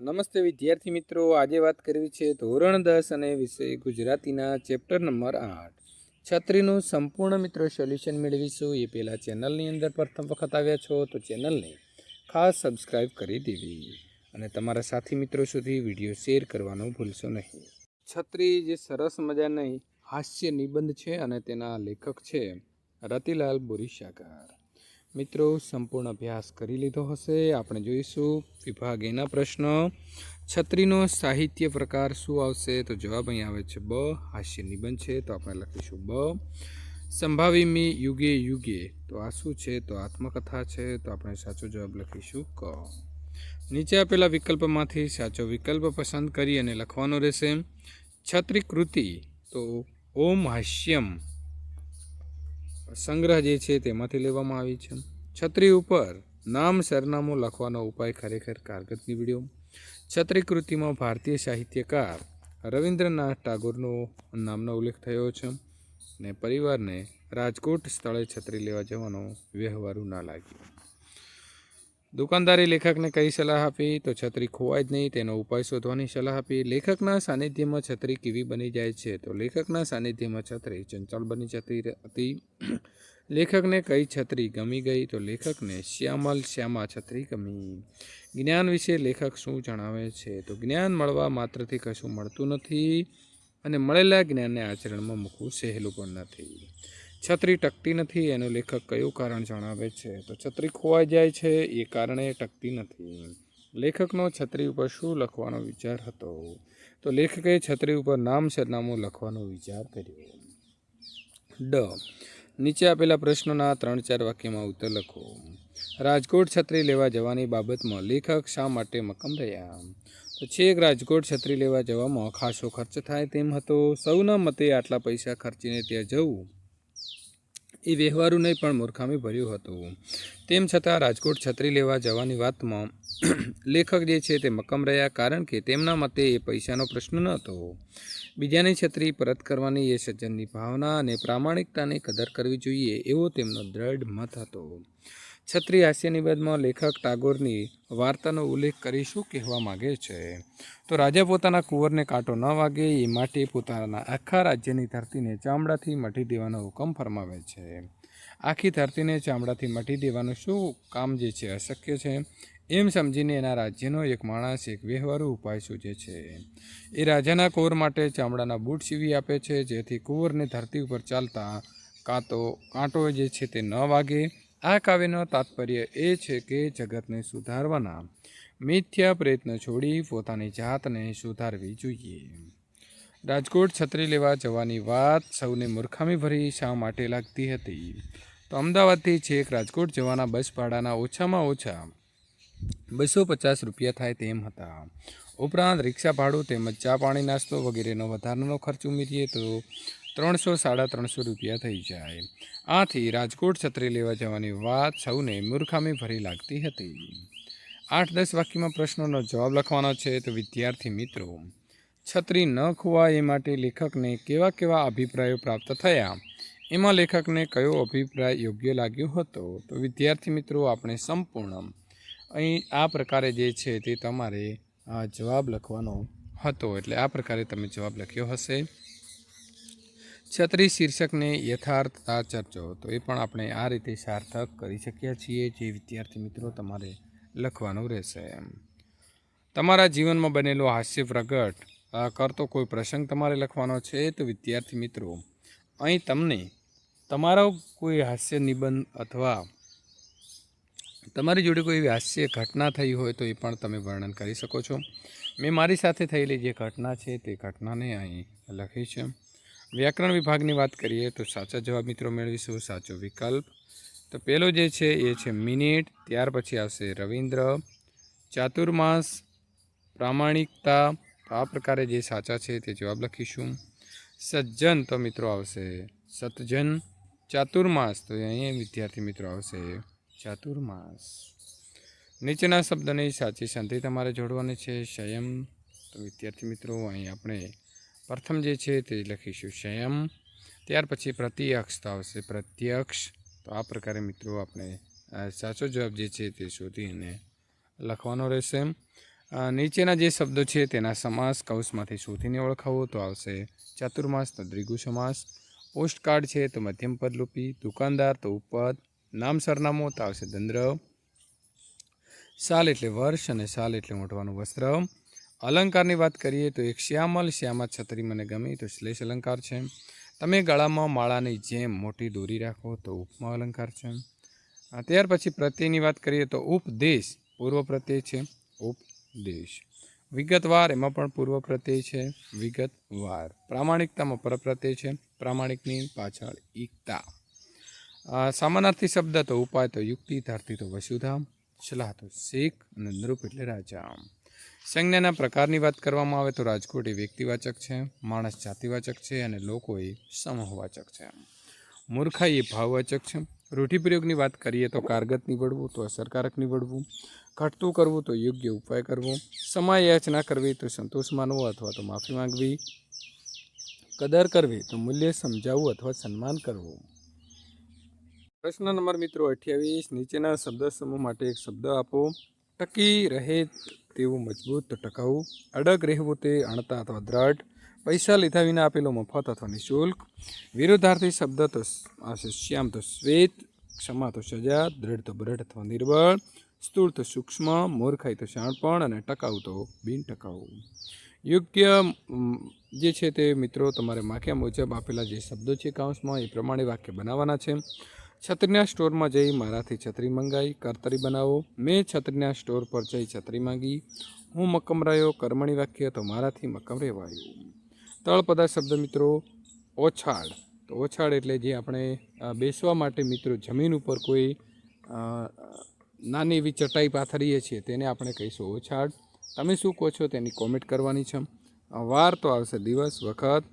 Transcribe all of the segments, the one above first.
નમસ્તે વિદ્યાર્થી મિત્રો, આજે વાત કરવી છે ધોરણ દસ અને વિષય ગુજરાતીના ચેપ્ટર નંબર આઠ. છત્રીનું સંપૂર્ણ મિત્રો સોલ્યુશન મેળવીશું. એ પહેલાં ચેનલની અંદર પ્રથમ વખત આવ્યા છો તો ચેનલને ખાસ સબસ્ક્રાઈબ કરી દેવી અને તમારા સાથી મિત્રો સુધી વીડિયો શેર કરવાનું ભૂલશો નહીં. છત્રી જે સરસ મજાની હાસ્ય નિબંધ છે અને તેના લેખક છે રતિલાલ બોરીસાગર મિત્રો, સંપૂર્ણ અભ્યાસ કરી લીધો હશે. આપણે જોઈશું વિભાગ એના પ્રશ્ન. છત્રીનો સાહિત્ય પ્રકાર શું આવશે? તો જવાબ અહીં આવે છે બ. હાસ્ય નિબંધ છે, તો આપણે લખીશું બ. સંભાવીમી યુગે યુગે. તો આ શું છે? તો આત્મકથા છે. તો આપણે સાચો જવાબ લખીશું ક. નીચે આપેલા વિકલ્પમાંથી સાચો વિકલ્પ પસંદ કરી અને લખવાનો રહેશે. છત્રી કૃતિ. તો ઓમ હાસ્યમ. સંગ્રહ જે છે તેમાંથી લેવામાં આવી છે. છત્રી ઉપર નામ સરનામું લખવાનો ઉપાય ખરેખર કારગત નીવડ્યો છત્રી કૃતિમાં ભારતીય સાહિત્યકાર રવિન્દ્રનાથ ટાગોરનો નામનો ઉલ્લેખ થયો છે ને પરિવારને રાજકોટ સ્થળે છત્રી લેવા જવાનો વ્યવહારું ના લાગ્યું. દુકાનદારે લેખકને કઈ સલાહ આપી તો છત્રી ખોવાય જ નહીં, તેનો ઉપાય શોધવાની સલાહ આપી. લેખકના સાનિધ્યમાં છત્રી કેવી બની જાય છે? તો લેખકના સાનિધ્યમાં છત્રી ચંચળ બની જતી હતી. લેખકને કઈ છત્રી ગમી ગઈ? તો લેખકને શ્યામલ શ્યામા છત્રી ગમી. જ્ઞાન વિશે લેખક શું જણાવે છે? તો જ્ઞાન મળવા માત્રથી કશું મળતું નથી અને મળેલા જ્ઞાનને આચરણમાં મૂકવું સહેલું પણ નથી. છત્રી ટકતી નથી, એનું લેખક કયું કારણ જણાવે છે? તો છત્રી ખોવાઈ જાય છે, એ કારણે ટકતી નથી. લેખકનો છત્રી ઉપર શું લખવાનો વિચાર હતો? તો લેખકે છત્રી ઉપર નામ સરનામું લખવાનો વિચાર કર્યો. ડ. નીચે આપેલા પ્રશ્નોના ત્રણ ચાર વાક્યમાં ઉત્તર લખો. રાજકોટ છત્રી લેવા જવાની બાબતમાં લેખક શા માટે મક્કમ રહ્યા? તો છેક રાજકોટ છત્રી લેવા જવામાં ખાસો ખર્ચ થાય તેમ હતો. સૌના મતે આટલા પૈસા ખર્ચીને ત્યાં જવું એ વ્યવહારું નહીં, પણ મૂર્ખામી ભર્યું હતું. તેમ છતાં રાજકોટ છત્રી લેવા જવાની વાતમાં લેખક જે છે તે મક્કમ રહ્યા કારણ કે તેમના મતે એ પૈસાનો પ્રશ્ન ન હતો. બીજાની છત્રી પરત કરવાની એ સજ્જનની ભાવના અને પ્રામાણિકતાની કદર કરવી જોઈએ એવો તેમનો દ્રઢ મત હતો. છત્રી હાસ્ય નિબંધમાં લેખક ટાગોરની વાર્તાનો ઉલ્લેખ કરી શું કહેવા માગે છે? તો રાજા પોતાના કુંવરને કાંટો ન વાગે, એ માટે પોતાના આખા રાજ્યની ધરતીને ચામડાથી મટી દેવાનો હુકમ ફરમાવે છે. આખી ધરતીને ચામડાથી મટી દેવાનું શું કામ જે છે, અશક્ય છે? એમ સમજીને એના રાજ્યનો એક માણસ એક વ્યવહારુ ઉપાય સૂચે છે. એ રાજાના કુંવર માટે ચામડાના બૂટ સીવી આપે છે, જેથી કુંવરને ધરતી ઉપર ચાલતા કાંતો કાંટો જે છે તે ન વાગે. આ કાવ્યનો તાત્પર્ય એ છે કે જગતને સુધારવાના મિથ્યા પ્રયત્ન છોડી પોતાની જાતને સુધારવી જોઈએ. રાજકોટ છત્રી લેવા જવાની વાત સૌને મૂર્ખામી ભરી શા માટે લાગતી હતી? તો અમદાવાદથી છેક રાજકોટ જવાના બસ ભાડાના ઓછામાં ઓછા બસો પચાસ રૂપિયા થાય તેમ હતા. ઉપરાંત રિક્ષા ભાડું તેમજ ચા પાણી નાસ્તો વગેરેનો વધારાનો ખર્ચ ઉમેરીએ તો ત્રણસો સાડા ત્રણસો રૂપિયા થઈ જાય. આથી રાજકોટ છત્રી લેવા જવાની વાત સૌને મૂર્ખામી ભરી લાગતી હતી. આઠ દસ વાક્યમાં પ્રશ્નોનો જવાબ લખવાનો છે તો વિદ્યાર્થી મિત્રો, છત્રી ન ખોવાય એ માટે લેખકને કેવા કેવા અભિપ્રાયો પ્રાપ્ત થયા? એમાં લેખકને કયો અભિપ્રાય યોગ્ય લાગ્યો હતો? તો વિદ્યાર્થી મિત્રો, આપણે સંપૂર્ણ અહીં આ પ્રકારે જે છે તે તમારે જવાબ લખવાનો હતો. એટલે આ પ્રકારે તમે જવાબ લખ્યો હશે. છત્રી શીર્ષકને યથાર્થતા ચર્ચો. તો એ પણ આપણે આ રીતે સાર્થક કરી શકીએ છીએ જે વિદ્યાર્થી મિત્રો તમારે લખવાનું રહેશે. તમારા જીવનમાં બનેલો હાસ્ય પ્રગટ કરતો કોઈ પ્રસંગ તમારે લખવાનો છે તો વિદ્યાર્થી મિત્રો, અહીં તમને તમારો કોઈ હાસ્ય નિબંધ અથવા તમારી જોડે કોઈ એવી હાસ્ય ઘટના થઈ હોય તો એ પણ તમે વર્ણન કરી શકો છો. મેં મારી સાથે થયેલી જે ઘટના છે તે ઘટનાને અહીં લખી છે. વ્યાકરણ વિભાગની વાત કરીએ તો સાચા જવાબ મિત્રો મેળવીશું, સાચો વિકલ્પ. તો પહેલો જે છે એ છે મિનિટ, ત્યાર પછી આવશે રવિન્દ્ર. ચાતુર્માસ પ્રામાણિકતા આ પ્રકારે જે સાચા છે તે જવાબ લખીશું. સજ્જન, તો મિત્રો આવશે સતજન. ચાતુર્માસ તો અહીંયા વિદ્યાર્થી મિત્રો આવશે ચાતુર્માસ નીચેના શબ્દની સાચી સંધિ તમારે જોડવાની છે સંયમ તો વિદ્યાર્થી મિત્રો, અહીં આપણે પ્રથમ જે છે તે લખીશું સંયમ ત્યાર પછી પ્રત્યક્ષ તો આવશે, પ્રત્યક્ષ તો આ પ્રકારે મિત્રો આપણે સાચો જવાબ જે છે તે શોધીને લખવાનો રહેશે. નીચેના જે શબ્દો છે તેના સમાસ કૌશમાંથી શોધીને ઓળખાવો, તો આવશે, ચાતુર્માસ તો દ્વિગુ સમાસ પોસ્ટકાર્ડ છે તો મધ્યમ પદલોપી દુકાનદાર તો ઉપપદ. નામ સરનામું, તો આવશે દંદ્ર સાલ એટલે વર્ષ અને સાલ એટલે મોટવાનું વસ્ત્ર. અલંકારની વાત કરીએ તો એક શ્યામલ, શ્યામા છત્રી મને ગમી તો શ્લેષ અલંકાર છે. તમે ગળામાં માળાની જેમ મોટી દોરી રાખો તો ઉપમા અલંકાર છે. ત્યાર પછી પ્રત્યયની વાત કરીએ તો ઉપદેશ પૂર્વ પ્રત્યય છે. ઉપદેશ. વિગતવાર એમાં પણ પૂર્વ પ્રત્યય છે. વિગતવાર. પ્રામાણિકતામાં પરપ્રત્યય છે. પ્રામાણિકની પાછળ એકતા. સામાનાર્થી શબ્દ તો ઉપાય તો યુક્તિ ધારતી તો વસુધામ. સલાહ તો શીખ અને નૃપ એટલે રાજા સંજ્ઞાના પ્રકારની વાત કરવામાં આવે તો રાજકોટ એ વ્યક્તિવાચક છે, માણસ જાતિવાચક છે અને લોકો એ સમૂહવાચક છે. મૂર્ખાઈ એ ભાવવાચક છે. રૂઢિપ્રયોગની વાત કરીએ તો કારગત નીવડવું, તો અસરકારક નીવડવું, ઘટતું કરવું, તો યોગ્ય ઉપાય કરવો, સમય યાચના કરવી, તો સંતોષ માનવો અથવા તો માફી માંગવી, કદર કરવી, તો મૂલ્ય સમજાવવું અથવા સન્માન કરવું. પ્રશ્ન નંબર મિત્રો અઠ્યાવીસ, નીચેના શબ્દ સમૂહ માટે એક શબ્દ આપો. ટકી રહે તેવું મજબૂત ટકાઉ, અડગ રહેવું તે અણતા અથવા દ્રઢ, પૈસા લીધા વિના આપેલો મફત અથવા નિઃશુલ્ક, વિરોધાર્થી શબ્દ તો આશે શ્યામ તો શ્વેત, ક્ષમા તો સજા, દ્રઢ તો બ્રઢ અથવા નિર્બળ, સ્થૂળ તો સૂક્ષ્મ, મૂર્ખાઈ તો શાણપણ અને ટકાઉ તો બિન ટકાઉ. યોગ્ય જે છે તે મિત્રો તમારે માખ્યા મુજબ આપેલા જે શબ્દો છે કાઉન્સમાં એ પ્રમાણે વાક્ય બનાવવાના છે. છત્રીના સ્ટોરમાં જઈ મારાથી છત્રી મંગાઈ, કરતરી બનાવો. મેં છત્રીના સ્ટોર પર જઈ છત્રી માંગી. હું મક્કમ રહ્યો, કર્મણી વાક્ય, તો મારાથી મક્કમ રહેવાયું. તળપદા શબ્દ મિત્રો ઓછાડ તો ઓછાળ એટલે જે આપણે બેસવા માટે મિત્રો જમીન ઉપર કોઈ નાની એવી ચટાઈ પાથરીએ છીએ, તેને આપણે કહીશું ઓછાડ તમે શું કહો છો તેની કોમેન્ટ કરવાની છે. વાર તો આવશે, દિવસ, વખત.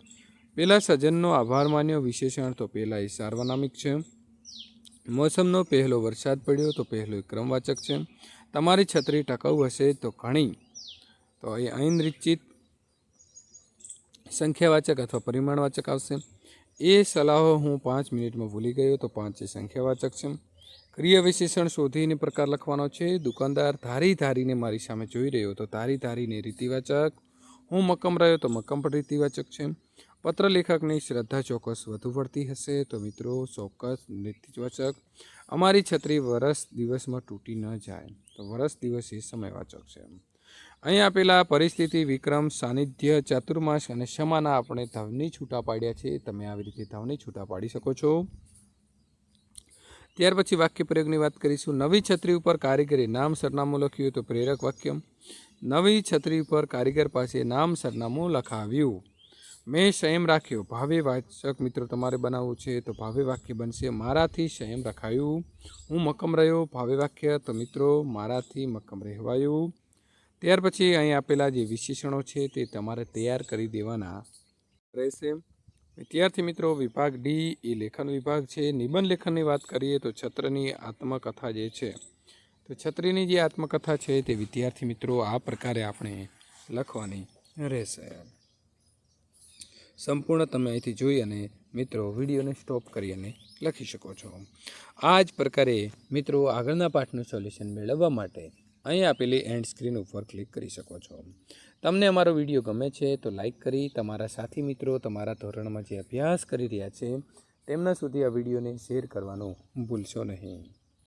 પહેલાં સજ્જનનો આભાર માન્યો, વિશેષણ તો પહેલાં એ સાર્વનામિક છે. મોસમનો પહેલો વરસાદ પડ્યો તો પહેલો ક્રમવાચક છે. તમારી છત્રી ટકાઉ હશે તો ઘણી. તો એ અનિશ્ચિત સંખ્યાવાચક અથવા પરિમાણવાચક આવશે. એ સલાહો હું પાંચ મિનિટમાં ભૂલી ગયો તો પાંચ એ સંખ્યાવાચક છે. ક્રિયા વિશેષણ શોધીને પ્રકાર લખવાનો છે. દુકાનદાર ધારી ધારીને મારી સામે જોઈ રહ્યો તો ધારી ધારીને રીતિવાચક. હું મક્કમ રહ્યો તો મક્કમ પણ રીતિવાચક છે. પત્ર લેખકની શ્રદ્ધા ચોક્કસ વધુ પડતી હશે. તો મિત્રો, ચોક્કસ નીતિવાચક અમારી છત્રી વરસ દિવસમાં તૂટી ન જાય. તો વરસ દિવસ એ સમયવાચક છે. અહીં આપેલા પરિસ્થિતિ, વિક્રમ, સાનિધ્ય, ચાતુર્માસ અને ક્ષમાના આપણે ધવની છૂટા પાડ્યા છે. તમે આવી રીતે ધવની છૂટા પાડી શકો છો. ત્યાર પછી વાક્ય પ્રયોગની વાત કરીશું. નવી છત્રી ઉપર કારીગરે નામ, સરનામું લખ્યું તો પ્રેરક વાક્ય. નવી છત્રી ઉપર કારીગર પાસે નામ, સરનામું લખાવ્યું. મેં સંયમ રાખ્યો. ભાવે વાચક મિત્રો તમારે બનાવવું છે તો ભાવે વાક્ય બનશે. મારાથી સંયમ રખાયું. હું મક્કમ રહ્યો. ભાવે વાક્ય તો મિત્રો મારાથી મક્કમ રહેવાયું. ત્યાર પછી અહીં આપેલા જે વિશેષણો છે તે તમારે તૈયાર કરી દેવાના રહેશે. વિદ્યાર્થી મિત્રો, વિભાગ ડી એ લેખન વિભાગ છે. નિબંધ લેખનની વાત કરીએ તો છત્રની આત્મકથા જે છે, તો છત્રીની જે આત્મકથા છે તે વિદ્યાર્થી મિત્રો આ પ્રકારે આપણે લખવાની રહેશે. સંપૂર્ણ તમે અહીંથી જોઈ અને મિત્રો વિડીયોને સ્ટોપ કરી અને લખી શકો છો. આ જ પ્રકારે મિત્રો આગળના પાઠનું સોલ્યુશન મેળવવા માટે અહીં આપેલી એન્ડ સ્ક્રીન ઉપર ક્લિક કરી શકો છો. તમને અમારો વીડિયો ગમે છે તો લાઈક કરી, તમારા સાથી મિત્રો, તમારા ધોરણમાં જે અભ્યાસ કરી રહ્યા છે, તેમના સુધી આ વિડીયોને શેર કરવાનું ભૂલશો નહીં.